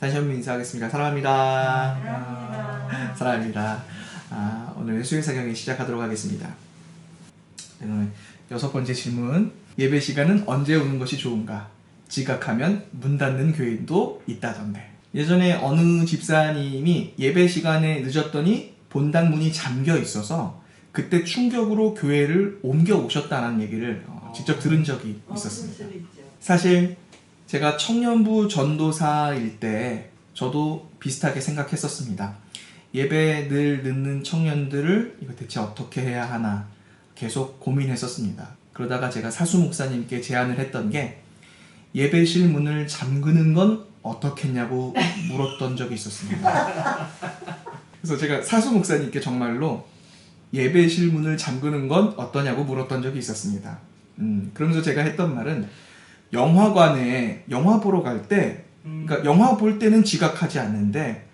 다시 한 번 인사하겠습니다. 사랑합니다. 사랑합니다. 사랑합니다. 아, 오늘 수행사경이 시작하도록 하겠습니다. 네, 여섯 번째 질문. 예배 시간은 언제 오는 것이 좋은가? 지각하면 문 닫는 교인도 있다던데. 예전에 어느 집사님이 예배 시간에 늦었더니 본당 문이 잠겨 있어서 그때 충격으로 교회를 옮겨 오셨다는 얘기를 어, 직접 들은 적이 있었습니다. 사실 제가 청년부 전도사일 때 저도 비슷하게 생각했었습니다. 예배 늘 늦는 청년들을 이거 대체 어떻게 해야 하나 계속 고민했었습니다. 그러다가 제가 사수 목사님께 제안을 했던 게 예배실 문을 잠그는 건 어떻겠냐고 물었던 적이 있었습니다. 그래서 제가 사수 목사님께 정말로 예배실 문을 잠그는 건 어떠냐고 물었던 적이 있었습니다. 음, 그러면서 제가 했던 말은 영화관에 영화 보러 갈 때, 그러니까 영화 볼 때는 지각하지 않는데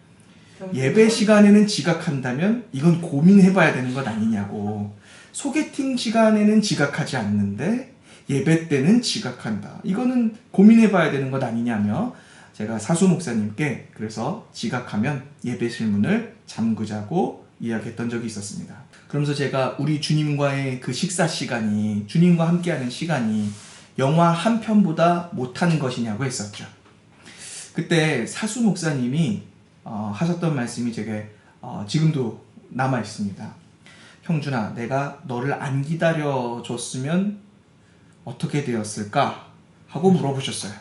예배 시간에는 지각한다면 이건 고민해봐야 되는 것 아니냐고. 소개팅 시간에는 지각하지 않는데 예배 때는 지각한다. 이거는 고민해봐야 되는 것 아니냐며 제가 사수 목사님께 그래서 지각하면 예배 실문을 잠그자고 이야기했던 적이 있었습니다. 그러면서 제가 우리 주님과의 그 식사 시간이 주님과 함께하는 시간이 영화 한 편보다 못한 것이냐고 했었죠. 그때 사수 목사님이 어, 하셨던 말씀이 제게 어, 지금도 남아 있습니다. 형준아, 내가 너를 안 기다려 줬으면 어떻게 되었을까? 하고 물어보셨어요.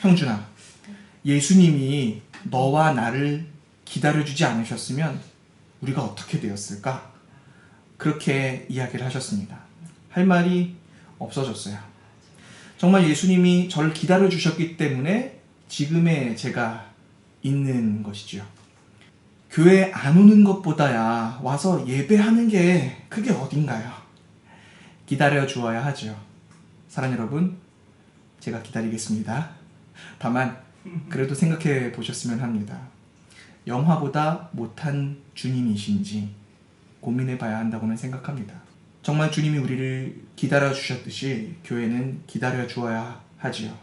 형준아, 예수님이 너와 나를 기다려주지 않으셨으면 우리가 어떻게 되었을까? 그렇게 이야기를 하셨습니다. 할 말이 없어졌어요. 정말 예수님이 저를 기다려 주셨기 때문에 지금의 제가 있는 것이죠. 교회 안 오는 것보다야 와서 예배하는 게 그게 어딘가요? 기다려 주어야 하죠. 사랑 여러분, 제가 기다리겠습니다. 다만 그래도 생각해 보셨으면 합니다. 영화보다 못한 주님이신지 고민해 봐야 한다고는 생각합니다. 정말 주님이 우리를 기다려 주셨듯이 교회는 기다려 주어야 하지요.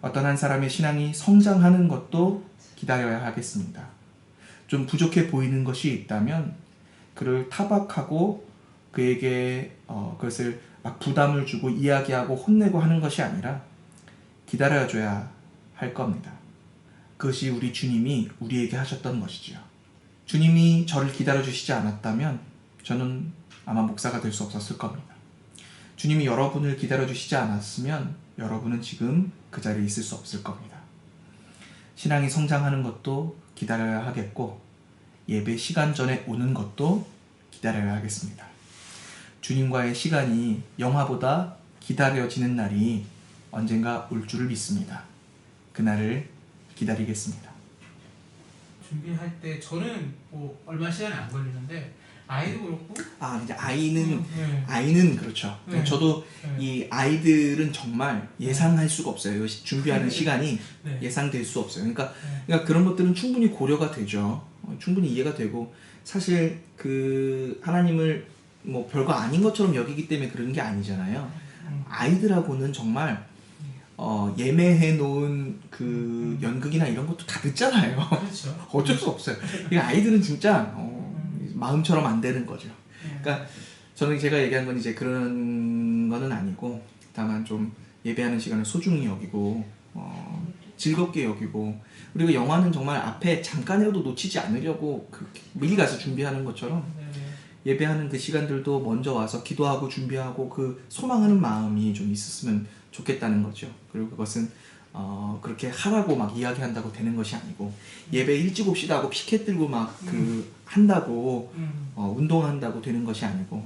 어떤 한 사람의 신앙이 성장하는 것도 기다려야 하겠습니다. 좀 부족해 보이는 것이 있다면 그를 타박하고 그에게 어, 그것을 막 부담을 주고 이야기하고 혼내고 하는 것이 아니라 기다려줘야 할 겁니다. 그것이 우리 주님이 우리에게 하셨던 것이지요. 주님이 저를 기다려 주시지 않았다면 저는 아마 목사가 될 수 없었을 겁니다. 주님이 여러분을 기다려 주시지 않았으면 여러분은 지금 그 자리에 있을 수 없을 겁니다. 신앙이 성장하는 것도 기다려야 하겠고 예배 시간 전에 오는 것도 기다려야 하겠습니다. 주님과의 시간이 영화보다 기다려지는 날이 언젠가 올 줄을 믿습니다. 그날을 기다리겠습니다. 준비할 때 저는 뭐 얼마 시간이 안 걸리는데 아이도 그렇고 아 이제 아이는 네. 아이는 그렇죠. 네. 저도 네. 이 아이들은 정말 예상할 수가 없어요. 준비하는 네. 시간이 네. 예상될 수 없어요. 그러니까, 네. 그러니까 그런 것들은 충분히 고려가 되죠. 어, 충분히 이해가 되고 사실 그 하나님을 뭐 별거 아닌 것처럼 여기기 때문에 그런 게 아니잖아요. 음. 아이들하고는 정말 어, 예매해 놓은 그 연극이나 이런 것도 다 듣잖아요. 그렇죠. 어쩔 수 없어요. 이 아이들은 진짜 어, 마음처럼 안 되는 거죠. 네. 그러니까 저는 제가 얘기한 건 이제 그런 거는 아니고 다만 좀 예배하는 시간을 소중히 여기고 어, 즐겁게 여기고 그리고 영화는 정말 앞에 잠깐이라도 놓치지 않으려고 그렇게 미리 가서 준비하는 것처럼 네. 예배하는 그 시간들도 먼저 와서 기도하고 준비하고 그 소망하는 마음이 좀 있었으면 좋겠다는 거죠. 그리고 그것은 어, 그렇게 하라고 막 이야기한다고 되는 것이 아니고 예배 일찍 옵시다 하고 피켓 들고 막그 한다고 음. 어, 운동한다고 되는 것이 아니고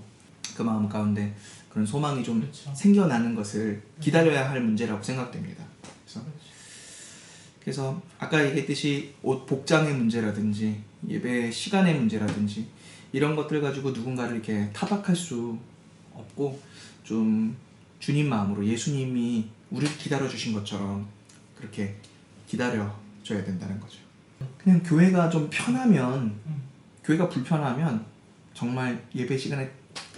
그 마음 가운데 그런 소망이 좀 그렇죠. 생겨나는 것을 기다려야 할 문제라고 생각됩니다. 그래서, 그렇죠. 그래서 아까 얘기했듯이 옷 복장의 문제라든지 예배 시간의 문제라든지 이런 것들 가지고 누군가를 이렇게 타박할 수 없고 좀 주님 마음으로 예수님이 우리를 기다려 주신 것처럼 그렇게 기다려 줘야 된다는 거죠. 그냥 교회가 좀 편하면 음. 교회가 불편하면 정말 예배 시간에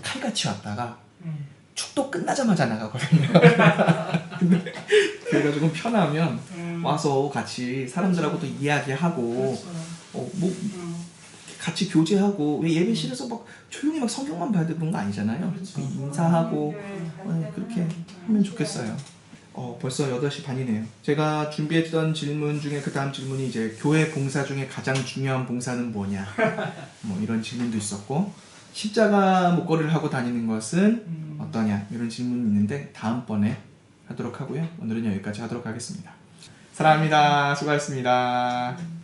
칼같이 왔다가 음. 축도 끝나자마자 나가거든요. 근데 교회가 조금 편하면 음. 와서 같이 사람들하고도 이야기하고 그렇죠. 어, 뭐 음. 같이 교제하고 왜 예배실에서 막 조용히 막 성경만 봐야 되는 거 아니잖아요. 그렇죠. 인사하고 어, 그렇게 하면 좋겠어요. 어, 벌써 8시 반이네요. 제가 준비했던 질문 중에 그 다음 질문이 이제 교회 봉사 중에 가장 중요한 봉사는 뭐냐? 뭐 이런 질문도 있었고 십자가 목걸이를 하고 다니는 것은 음. 어떠냐? 이런 질문이 있는데 다음번에 하도록 하고요. 오늘은 여기까지 하도록 하겠습니다. 사랑합니다. 수고하셨습니다. 음.